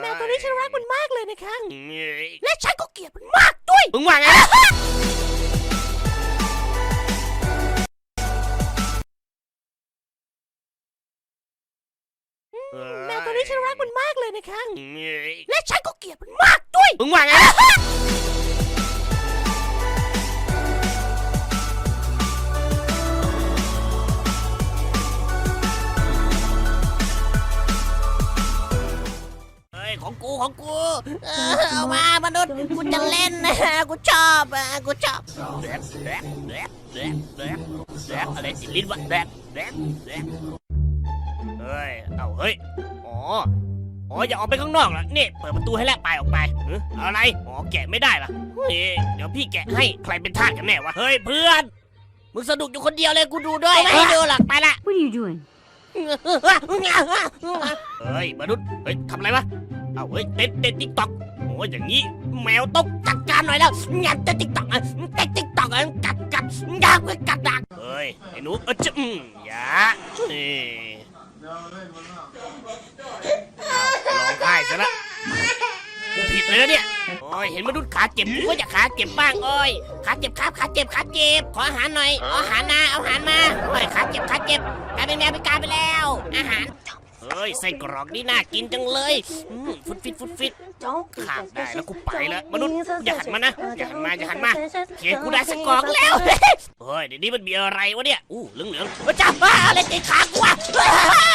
แมวตัวนี้ฉันรักมันมากเลยนะคะเอ้ยและฉันก็เกลียดมันมากด้วย มึงว่าไงนะแมวตัวนี้ฉันรักมันมากเลยนะคะเอ้ยและฉันก็เกลียดมันมากด้วย มึงว่าไง ของกูของกู เออเอามามนุษย์กูจะเล่นนะกูชอบอะกูชอบแดกแดกแดกแดกแดกแดกอะไรติดลิ้นวะแดกแดกแดกเฮ้ย เอาเฮ้ย อ๋อ อ๋ออย่าออกไปข้างนอกล่ะนี่เปิดประตูให้แล้วไปออกไปเอ้ออะไร อ๋อแกะไม่ได้ล่ะนี่เดี๋ยวพี่แกะให้ใครเป็นทาสกันแน่วะ เฮ้ยเพื่อน มึงสนุกอยู่คนเดียวเลยกูดูด้วยไม่ให้ดูหรอกไปละ What are you doing? เฮ้ยมนุษย์ เฮ้ยทำอะไรวะ เอาเฮ้ยเต้นเต้นติ๊กต็อกโอ้ยอย่างนี้ แมวต้องจัดการหน่อยแล้วงัดเต้นติ๊กต็อกอะเต้นติ๊กต็อกอะกัดกัดดักไว้กัดดักเฮ้ยไอ้หนูเออจะอืมอย่านี่เอาร้องไห้ซะละกูผิดเลยนะเนี่ยโอ้ยเห็นมนุษย์ขาเจ็บกูก็อยากขาเจ็บบ้างโอ้ยขาเจ็บครับขาเจ็บขาเจ็บ ขออาหารหน่อยเอาอาหารมาเอาอาหารมาโอ้ยขาเจ็บขาเจ็บกลายเป็นแมวเป็นกาไปแล้ว อาหาร เฮ้ยไส้กรอกนี่น่ากินจังเลยอืมฟุดฟิตฟุดฟิตขาดได้แล้วกูไปแล้วมนุษย์อย่าหันมานะอย่าหันมาอย่าหันมาเขียนกูได้สักกรอกแล้วเฮ้ยเดี๋ยวนี้มันมีอะไรวะเนี่ยอู้เหลืองเหลืองๆจ้าบ้าอะไรติดขากูวะ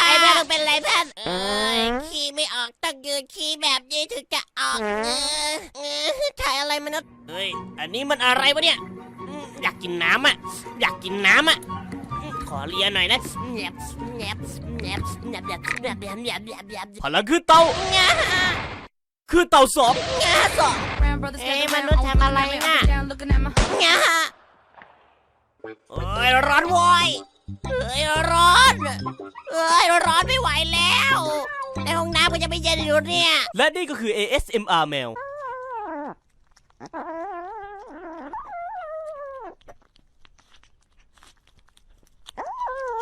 ไอ้เพื่อนมึงเป็นไรเพื่อนเอ้ยขี้ไม่ออกต้องยืนขี้แบบนี้ถึงจะออกเออเออถ่ายอะไรมนุษย์เฮ้ยอันนี้มันอะไรวะเนี่ยอืมอยากกินน้ำอะอยากกินน้ำอะ อืมขอเลียหน่อยนะแหนบแหนบแหนบแหนบแหนบแหนบแหนบแหนบแหนบแหนบพลังคือเต่างาคือเต่าสองงาสอง Hey, เอ้ยมนุษย์ทำอะไรน่ะงาเฮ้ยร้อนโวโอ้ยเอ้ยร้อนเอ้ยร้อนไม่ไหวแล้ว ในห้องน้ำก็จะไม่เย็นอยู่เนี่ย และนี่ก็คือ ASMR แมว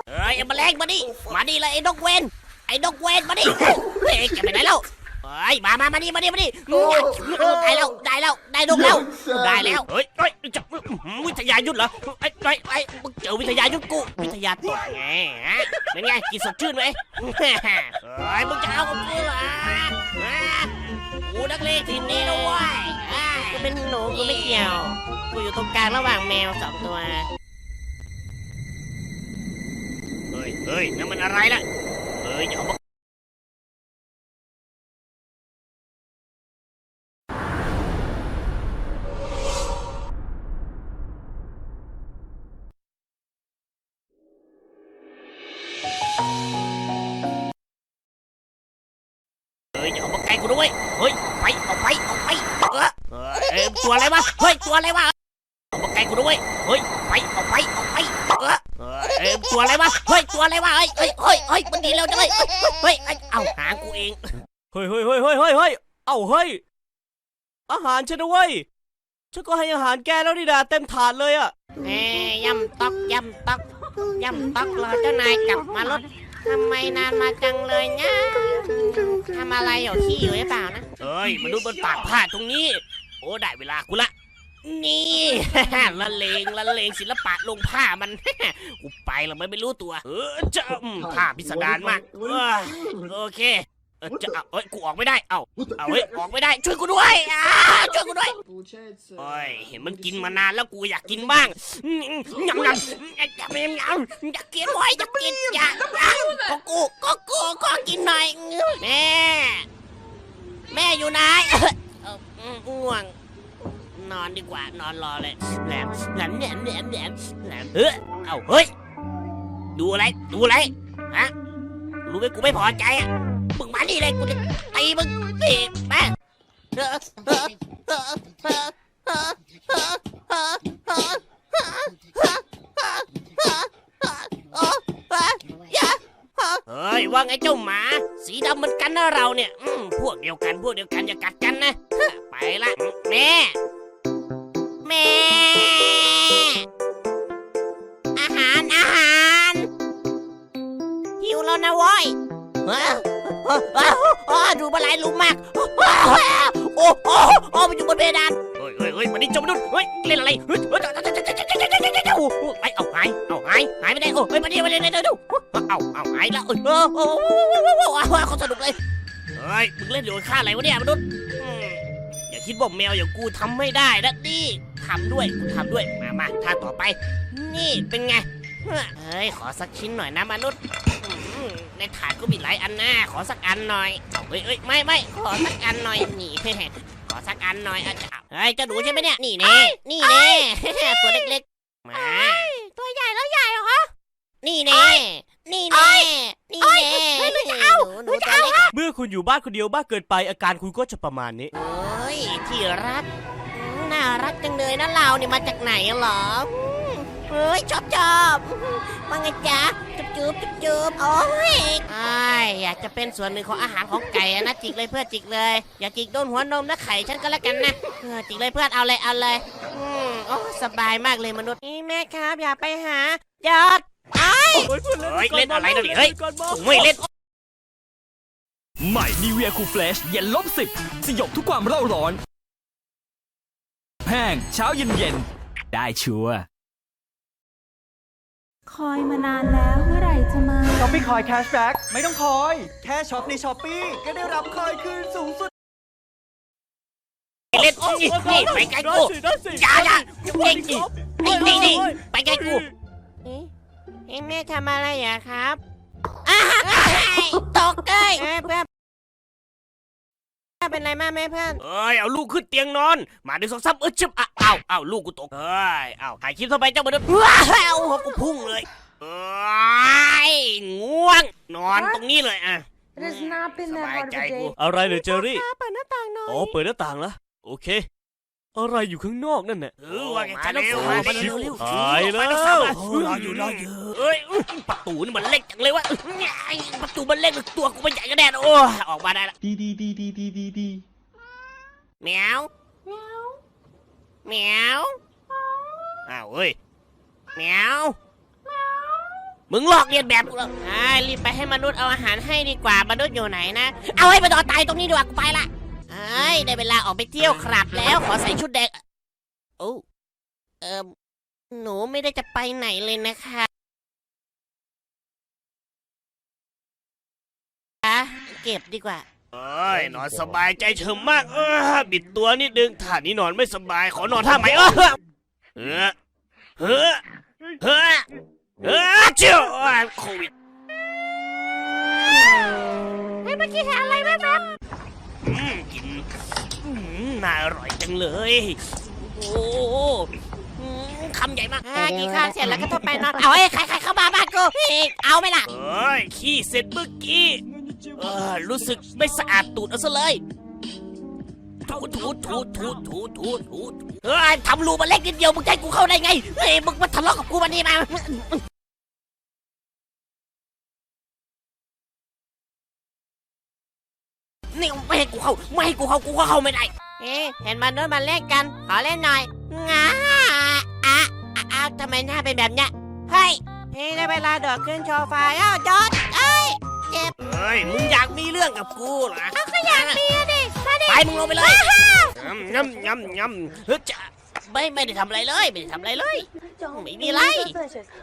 เอ้ยไอ้แมลงมาดิมาดิเลยไอ้นกเวนไอ้นกเวนมาดิเฮ้ยแกไปไหนแล้วเฮ้ยมามามาดิมาดิมาดิได้แล้วได้แล้วได้นกแล้วได้แล้วเฮ้ยเฮ้ยจะวิทยายุทธเหรอไอ้ไอ้ไอ้เจอวิทยายุทธกูวิทยาตกไงฮะเป็นไงกินสดชื่นไหมเฮ้ยมึงจะเอากับกูเหรอกูนักเลงทีมนี้นะเว้ยกูเป็นหนูกูไม่เกี่ยว กูอยู่ตรงกลางระหว่างแมวสองตัว เฮ้ยนั่นมันอะไรล่ะเฮ้ยอย่าเอามาเฮ้ยอย่าเอามาใกล้กูด้วยเฮ้ยไปเอาไปเอาไปเออเอ้ยตัวอะไรวะเฮ้ยตัวอะไรวะเอามาใกล้กูด้วยเฮ้ยไปเอาไปเอาไป ตัวอะไรวะเฮ้ยตัวอะไรวะเฮ้ยเฮ้ยเฮ้ยเฮ้ยมันดีเร็วจังเลยเฮ้ยเฮ้ยเฮ้ยเอาหางกูเองเฮ้ยเฮ้ยเฮ้ยเฮ้ยเฮ้ยเฮ้ยเอ้าเฮ้ยอาหารฉันนะเว้ยฉันก็ให้อาหารแกแล้วนี่ดาเต็มถาดเลยอะเอ้ยยำตอกยำตอกยำตอกรอเจ้านายกลับมารถทำไมนานมาจังเลยเนี่ยทำอะไรอยู่ขี้อยู่หรือเปล่านะเฮ้ยมนุษย์บนตากผ้าตรงนี้ โอ้ได้เวลากูละ นี่ ละเลงละเลงศิลปะลงผ้ามัน กูไปแล้วมันไม่รู้ตัว เออจะอืมผ้าพิสดารมากเอ้ยโอเคเออจะเอาเอ้ยกูออกไม่ได้ เอ้าเอาเฮ้ยออกไม่ได้ ช่วยกูด้วยอ่าช่วยกูด้วย Получается... โอ้ยเห็นมันกินมานานแล้วกูอยากกินบ้างอืมยำยำอยากยำอยากกินบ่อยอยากกินอยากอยาก ก็กูก็กูขอกินหน่อยแม่ แม่อยู่ไหนเอ่ออืมง่วง นอนดีกว่านอนรอเลยแหลมแหลมแหลมแหลมแหลมแหลมเฮ้ยเอาเฮ้ย ดูอะไร ดูอะไร ฮะ รู้ไหมกูไม่พอใจอะ มึงมานี่เลยกูจะตีมึงตีแม่เฮ้ยว่าไงเจ้าหมา สีดำเหมือนกันนะเราเนี่ยพวกเดียวกันพวกเดียวกันอย่ากัดกันนะ ไปละแม่ ดูมาหลายหลุมมาก โอ้โอ้โอ้มันอยู่บนเพดานเฮ้ยเฮ้ยเฮ้ยมาดิเจ้ามนุษย์เฮ้ยเล่นอะไรเฮ้ยเฮ้ยไอเอาหายเอาหายหายไปไหนโอ้ยมาดิมาดิมาดิดูเอาเอาหายแล้วเอ้ยโอ้โอ้โอ้โอ้โอ้เขาสนุกเลยเฮ้ยมึงเล่นอยู่ค่าอะไรวะเนี่ยมนุษย์อย่าคิดว่าแมวอย่างกูทำไม่ได้นะนี่ทำด้วยกูทำด้วยมามาท่าต่อไป นี่เป็นไงเฮ้ยขอสักชิ้นหน่อยนะมนุษย์ ในถาดก็มีหลายอันนะขอสักอันหน่อยเอาเฮ้ยเฮ้ยไม่ไม่ขอสักอันหน่อยนี่ขอสักอันหน่อยอะจะเอาเฮ้ยเจ้าหนูใช่ไหมเนี่ยนี่แน่นี่แน่ตัวเล็กๆมาตัวใหญ่แล้วใหญ่เหรอนี่แน่นี่แน่นี่แน่เฮ้ยไม่จะเอาหนูตัวเล็กเมื่อคุณอยู่บ้านคนเดียวมากเกินไปอาการคุณก็จะประมาณนี้เอ้ยที่รักอืมน่ารักจังเลยนะเราเนี่ยมาจากไหนเหรออืม เฮ้ยชอบชอบว่าไงจ๊ะจุ๊บจุ๊บจุ๊บจุ๊บโอ้ยไอ้ายอยากจะเป็นส่วนหนึ่งของอาหารของไก่อะนะจิกเลยเพื่อนจิกเลย อย่าจิกโดนหัวนมและไข่ฉันก็แล้วกันนะเออจิกเลยเพื่อนเอาเลยเอาเลยอืมโอ้สบายมากเลยมนุษย์นี่แม่ครับอย่าไปหายอดไอ้เฮ้ยเฮ้ยเล่นอะไรกันดิเฮ้ยไม่เล่น ใหม่นิเวียคูเฟลชเย็นลบสิบสยบทุกความเร่าร้อน แห้งเช้าเย็นเย็นๆได้ชัวร์ คอยมานานแล้วเมื่อไหร่จะมา ช้อปปี้คอยแคชแบ็กไม่ต้องคอย แค่ช็อปในช้อปปี้ก็ได้รับคอยคืนสูงสุด เล่นนี่นี่ไปไกลกูอย่าอย่าเก่งอีกนี่นี่นี่ไปไกลกูเอ๊ะแม่ทำอะไรอะครับอ้าวตกเลยเอ้ยเพื่อน เป็นไรมากไหมเพื่อน เอ้ยเอาลูกขึ้นเตียงนอน มาดึงสองซ้ำเออชิบอะเอาเอาลูกกูตกเอ้ยเอาถ่ายคลิปเข้าไปเจ้าบนุษย์ว้าวหัวกูพุ่งเลยเอ้ยง่วง นอนตรงนี้เลยอะ It has not been ส that บาย hard of ใจ a กู day อะไรเลยเจอรี่ เปิดหน้าต่างหน่อย อ๋อ เปิดหน้าต่างแล้วโอเค อะไรอยู่ข้างนอกนั่นน่ะ เออว่าไงจะต้องสู้มามาเร็เร็ววเร็เร็ววหายแล้วรออยู่รออยู่เอ้ยประตูนี่มันเล็กจังเลยวะประตูมันเล็กตัวกูมันใหญ่ก็แน่โอ้ยออกมาได้ละดีดีดีดีดีดีดีแมวแมวอ้าวเฮ้ยแมวมึงลอกเลียนแบบกูเหรออ่ารีบไปให้มนุษย์เอาอาหารให้ดีกว่ามนุษย์อยู่ไหนนะ เอาให้มันนอนตายตรงนี้ดีกว่ากูไปละ เอ้ยได้เวลาออกไปเที่ยวครับแล้วขอใส่ชุดแดง โอ้เออหนูไม่ได้จะไปไหนเลยนะคะอะเก็บดีกว่า เอ้ยนอนสบายใจเฉิมมากเออบิดตัวนิดนึงท่านี้นอนไม่สบาย ขอนอนท่าใหม่เออเฮ้อเฮ้อเฮ้อเฮ้อเจ้าโควิดเฮ้ยเมื่อกี้เห็นอะไรแวบอืมกินอืม น่าอร่อยจังเลย โอ้โหอืมคำใหญ่มากๆอ่ากินข้าวเสร็จแล้วก็โทรไปนอน เอาเอ้ยใครใครเข้ามาบ้านกูเฮ้ยเอาไหมล่ะ เอ้ยขี้เสร็จเมื่อกี้เออรู้สึกไม่สะอาดตูดเอาซะเลยถูถูถูถูถูถูถูเฮ้ยทำรูมาเล็กนิดเดียวมึงจะให้กูเข้าได้ไงเฮ้ยมึงมาทะเลาะกับกูมันนี่มา นี่ไม่ให้กูเข้า ไม่ให้กูเข้ากูก็เข้าไม่ได้ เอ๊ะเห็นมนุษย์มาเล่นกัน ขอเล่นหน่อยงาอะอะอ้าวทำไมหน้าเป็นแบบเนี้ยเฮ้ยเฮ้ยได้เวลาโดดขึ้นโชว์ไฟอ้าวจอดเอ้ยเฮ้ยมึงอยากมีเรื่องกับกูเหรอก็อยากมีอะดิมาดิไปมึงลงไปเลยยำยำยำเฮ้ยจะไม่ไม่ได้ทำอะไรเลยไม่ได้ทำอะไรเลย ไม่มีอะไร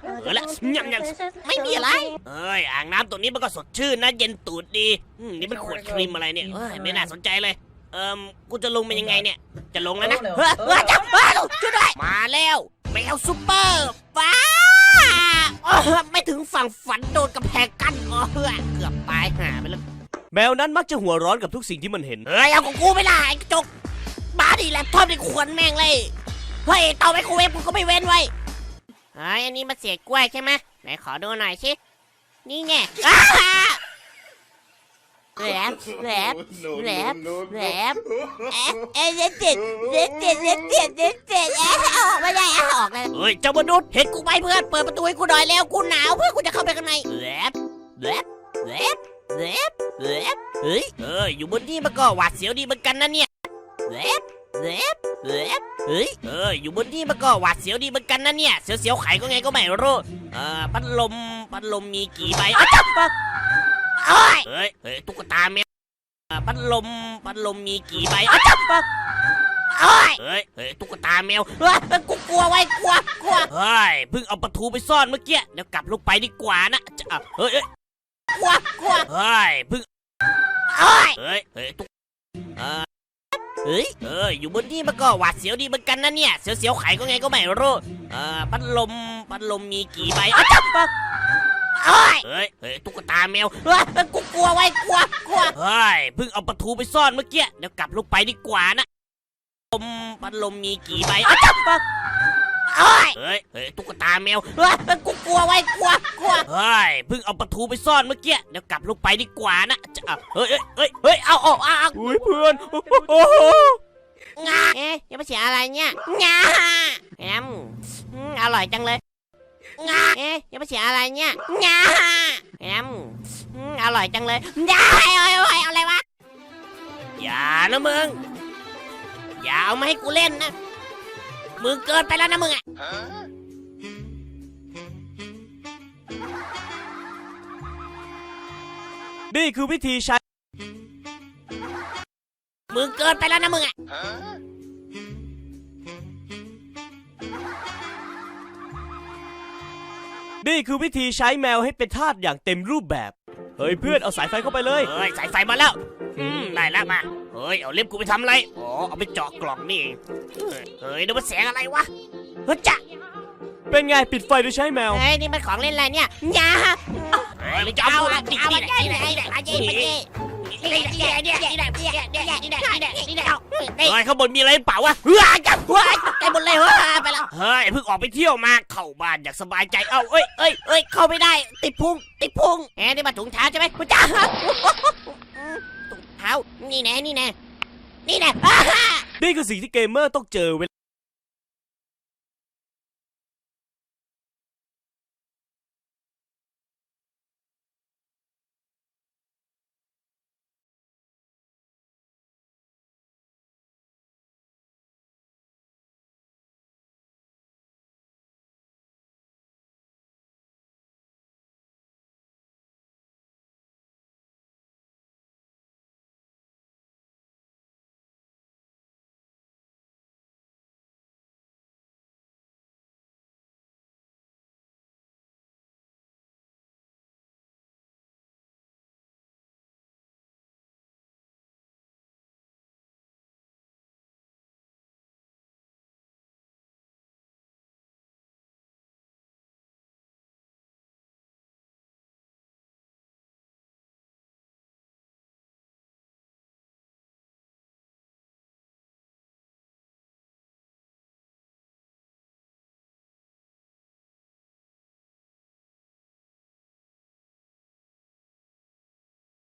เออละยำยำไม่มีอะไรเอ้ยอ่างน้ำตัวนี้มันก็สดชื่นนะเย็นตูดดีอืมนี่มันขวดครีมอะไรเนี่ยเอ้ยไม่น่าสนใจเลย เอิมกูจะลงเป็นยังไงเนี่ย จะลงแล้วนะเฮ้ยเฮ้ยจับเฮ้ยช่วยด้วยมาแล้วแมวซูเปอร์ฟ้าเออไม่ถึงฝั่งฝันโดนกำแพงกั้นเออเกือบตายหาไปแล้วแมวนั้นมักจะหัวร้อนกับทุกสิ่งที่มันเห็น เฮ้ยเอาของกูไม่ได้ไอ้กระจกบ้าดิแล็ปท็อปดิขวนแม่งเลย เฮ้ยเตาไมโครเวฟกูก็ไม่เว้นไว้เฮ้ยอันนี้มันเสียกล้วยใช่ไหมไหนขอดูหน่อยสินี่ไงอ้า แหลบแหลบแหลบแหลบเอ๊ะเอ๊ะเด็ดเด็ดเด็ดเด็ดเด็ดเด็ดเด็ดเด็ดเอ๊ะเอาออกไม่ได้เอาออกเลยเฮ้ยเจ้ามนุษย์เห็นกูไหมเพื่อนเปิดประตูให้กูหน่อยแล้วกูหนาวเพื่อนกูจะเข้าไปข้างในแลบแลบแลบแลบแลบเฮ้ยเอออยู่บนนี่มันก็หวาดเสียวดีเหมือนกันนะเนี่ยแลบแลบแลบเฮ้ยเอออยู่บนนี่มันก็หวาดเสียวดีเหมือนกันนะเนี่ยเสียวเสียวๆไข่ก็ไงก็ไม่รู้เออพัดลมพัดลมมีกี่ใบอ้าว จับปะเอ้ยเฮ้ยเฮ้ยตุ๊กตาแมวอ่าพัดลมพัดลมมีกี่ใบอ้าวจับปะโอ้ยเฮ้ยเฮ้ยตุ๊กตาแมวเฮ้ยกูกลัวไว้ยกลัวกลัวเฮ้ยเพิ่งเอาประตูไปซ่อนเมื่อกี้เดี๋ยวกลับลงไปดีกว่านะจะอะเฮ้ยเฮ้ยกลัวกลัวเฮ้ยเพิ่งโอ้ยเฮ้ยเฮ้ยตุ๊กเออเฮ้ยเอออยู่บนนี่มันก็หวาดเสียวดีเหมือนกันนะเนี่ยเสียวเสียวๆไข่ก็ไงก็ไม่รู้เอ่อพัดลมพัดลมมีกี่ใบอ้าวจับปะ โอ้ยเฮ้ยเฮ้ยตุ๊กตาแมวเฮ้ยกูกลัวไว้ยกลัวกลัวเฮ้ยเพิ่งเอาประตูไปซ่อนเมื่อกี้เดี๋ยวกลับลงไปดีกว่านะลมพัดลมมีกี่ใบอ้าวจับปะโอ้ยเฮ้ยเฮ้ยตุ๊กตาแมวเฮ้ยกูกลัวไว้ยกลัวกลัวเฮ้ยเพิ่งเอาประตูไปซ่อนเมื่อกี้เดี๋ยวกลับลงไปดีกว่านะจะอะเฮ้ยเฮ้ยเฮ้ยเฮ้ยเอาเอาเอาเอาอุ้ยเพื่อนโอ้โหงาเอ๊ะยังไม่เสียอะไรเนี่ยงาแอมอืมอร่อยจังเลย งาเอ๊ะยังไม่เสียอะไรเนี่ยงาแอมอืมอร่อยจังเลยได้โอ้ยโอ้ยเอาอะไรวะ อย่านะมึง อย่าเอามาให้กูเล่นนะ มึงเกินไปแล้วนะมึงอะนี่คือวิธีใช้ มึงเกินไปแล้วนะมึงอะ นี่คือวิธีใช้แมวให้เป็นทาสอย่างเต็มรูปแบบ เฮ้ยเพื่อนเอาสายไฟเข้าไปเลย เฮ้ยสายไฟมาแล้ว อืมได้แล้วมา เฮ้ยเอาเล็บกูไปทำอะไร อ๋อเอาไปเจาะกล่องนี่เองเฮ้ยเฮ้ยนี่มันแสงอะไรวะ เฮ้ยจ้ะเป็นไงปิดไฟโดยใช้แมว เฮ้ยนี่มันของเล่นอะไรเนี่ยงาเฮ้ยไม่จะเอาเอากูละละนี่เอานี่ละแหละ นี่แหละนี่แหละนี่แหละนี่แหละนี่แหละนี่แหละนี่แหละนี่แหละนี่แหละนี่ละนี่แหละนี่แหละนี่แหละนี่แหละเฮ้ยข้างบนมีอะไรเปล่าวะเฮ้ยจับเฮ้ยไอ้หมดเลยเฮ้ยไปแล้วเฮ้ยเพิ่งออกไปเที่ยวมาเข้าบ้านอยากสบายใจเอ้าเอ้ยเอ้ยเอ้ยเข้าไม่ได้ ติดพุงติดพุงแหมนี่มาถุงเท้าใช่ไหมกูจ้าถุงเท้านี่แน่นี่แน่นี่แน่นี่คือสิ่งที่เกมเมอร์ต้องเจอเวลา